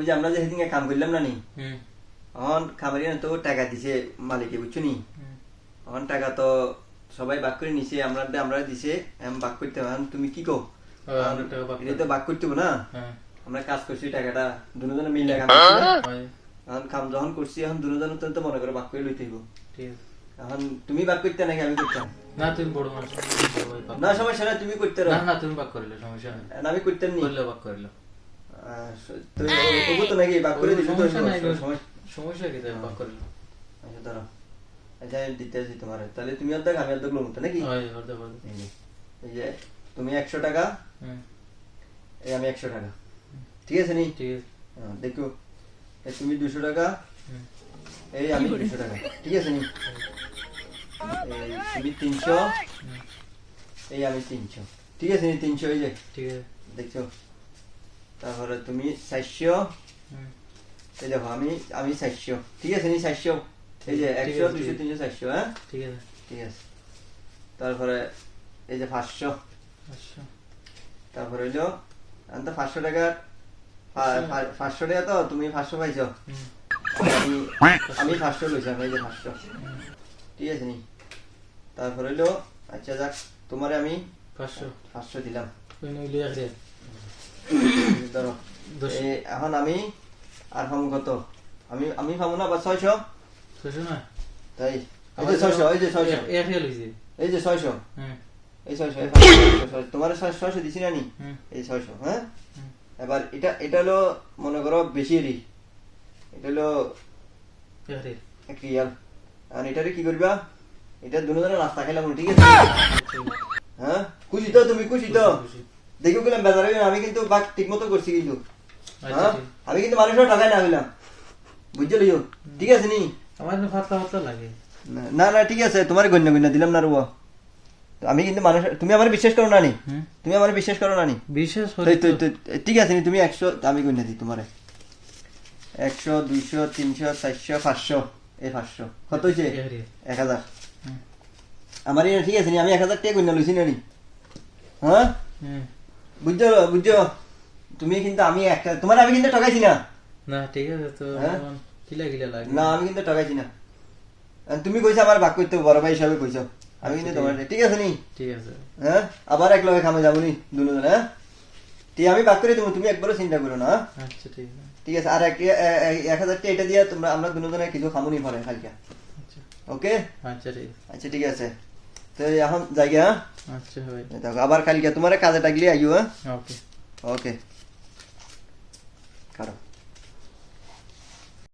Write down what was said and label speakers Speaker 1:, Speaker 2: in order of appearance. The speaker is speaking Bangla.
Speaker 1: ওই যে আমরা যে সেদিনকে কাম করলাম না নি?
Speaker 2: হুম।
Speaker 1: এখন খামারি তো টাকা দিছে মালিকে বুঝছ নি। এখন টাকা তো সবাই বাক করে নিছে আমরা আমরা দিছে আমি বাক করতে। এখন তুমি কি কো এটা তো বাক করতে না?
Speaker 2: হ্যাঁ।
Speaker 1: আমরা কাজ করছি টাকাটা দুজনে মিলে কাম করছি না? এখন কাম যখন করছি এখন দুজনে তো তো মনে করো বাক করে লইতে হইব।
Speaker 2: ঠিক
Speaker 1: এখন তুমি বাক করতে নাকি আমি করতাম?
Speaker 2: না তুমি বড় মানুষ
Speaker 1: না সমস্যা না তুমি করতে
Speaker 2: না না তুমি ভাগ করিলে সমস্যা নেই।
Speaker 1: আমি করতাম নি।
Speaker 2: করলে ভাগ করিলে
Speaker 1: আহ, তো নাকি বাক করে দিছো তো
Speaker 2: সমস্যা নাই
Speaker 1: সমস্যা
Speaker 2: সমস্যা কি তাই ভাগ করিলে
Speaker 1: আচ্ছা ধরো আচ্ছা দিতে আছি তোমার তাহলে তুমি অর্ধেক আমি অর্ধেক লোক নাকি
Speaker 2: হয় হতে পারে
Speaker 1: এই যে, তুমি একশো টাকা এই আমি একশো টাকা ঠিক আছে নি
Speaker 2: ঠিক আছে
Speaker 1: দেখো তুমি দুশো টাকা এই আমি দুশো টাকা ঠিক আছে নি এই তুমি তিনশো এই আমি তিনশো ঠিক আছে নি তিনশো এই যে
Speaker 2: ঠিক আছে
Speaker 1: দেখছ তারপরে তুমি চারশো এই দেখো আমি আমি চারশো ঠিক আছে নি চারশো এই যে একশো দুশো তিনশো চারশো হ্যাঁ?
Speaker 2: ঠিক আছে।
Speaker 1: ঠিক আছে। তারপরে এই যে পাঁচশো। তারপরে হইল আমি তো পাঁচশো টাকার পাঁচশো। টাকা তো তুমি পাঁচশো পাইছো। আমি আমি পাঁচশো লইছিলাম এই যে পাঁচশো। ঠিক আছে নি? তারপরে হইল আচ্ছা যাক তোমারে আমি
Speaker 2: পাঁচশো।
Speaker 1: পাঁচশো দিলাম। ধরো। এখন আমি আর পাবো কত? আমি আমি পাবো না বা ছয়শো?
Speaker 2: ছয়শো না?
Speaker 1: তাই। এই যে ছয়শো এই যে ছয়শো। এই যে ছয়শো। এই ছয়শো। তোমার ছয়- ছয়শো দিছি না নি? এই ছয়শো হ্যাঁ? এবার এটা এটা হলো মনে করো বেশি রি। এটা হলো
Speaker 2: এক
Speaker 1: রিয়াল। আর এটারে কি করবা? এটা দুজনে নাস্তা খাইলাম ঠিক আছে? হ্যাঁ? খুশি তো তুমি খুশি তো?
Speaker 2: খুশি।
Speaker 1: দেখো গেলাম বেজার হইবে না, আমি কিন্তু বাক ঠিক মতো করছি কিন্তু।
Speaker 2: আচ্ছা
Speaker 1: হ্যাঁ? আমি কিন্তু মানুষের টাকায় না হইলাম বুঝছ লিও? ঠিক আছে নি?
Speaker 2: আমার লাগে।
Speaker 1: না- না না ঠিক আছে তোমার গণ্য গণ্য দিলাম না রুব আমি কিন্তু মানুষ তুমি আমার বিশ্বাস করো না নি তুমি আমার বিশ্বাস করো না নি তো- ঠিক আছে নি তুমি একশো আমি গণ্য দিই তোমারে। একশো দুইশো তিনশো চারশো পাঁচশো এই পাঁচশো। কত হয়েছে
Speaker 2: এক
Speaker 1: হাজার। আমার ঠিক আছে নি আমি এক হাজার টাকা গণ্য লইছি না নি হ্যাঁ বুঝছ বুঝছ? তুমি কিন্তু আমি একটা তোমার আমি কিন্তু ঠকাইছি না।
Speaker 2: না ঠিক আছে তো
Speaker 1: হ্যাঁ?
Speaker 2: কিলা কিলা লাগে
Speaker 1: না আমি কিন্তু ঠকাইছি না। তুমি কইছো আমার ভাগ করতে বড় ভাই হিসাবে কইছো। আমি কিন্তু তোমার ঠিক আছে নি?
Speaker 2: ঠিক আছে।
Speaker 1: হ্যাঁ? আবার এক লগে খামে যাব নি দুজন হ্যাঁ? ঠিক আমি ভাগ করে দেবো তুমি একবারও চিন্তা করো না হ্যাঁ?
Speaker 2: আচ্ছা ঠিক আছে।
Speaker 1: ঠিক আছে আর এক- এক হাজার টাকা এটা দিয়ে তোমরা আমরা দুজনে কিছু খামুনি পরে কালকে
Speaker 2: আচ্ছা।
Speaker 1: ওকে
Speaker 2: আচ্ছা ঠিক আছে।
Speaker 1: আচ্ছা ঠিক আছে। তো এখন যাই গিয়া, হ্যাঁ
Speaker 2: আচ্ছা ভাই
Speaker 1: দেখো আবার কালকে তোমার কাজে ডাকলে আইও হ্যাঁ
Speaker 2: ওকে
Speaker 1: ওকে কারও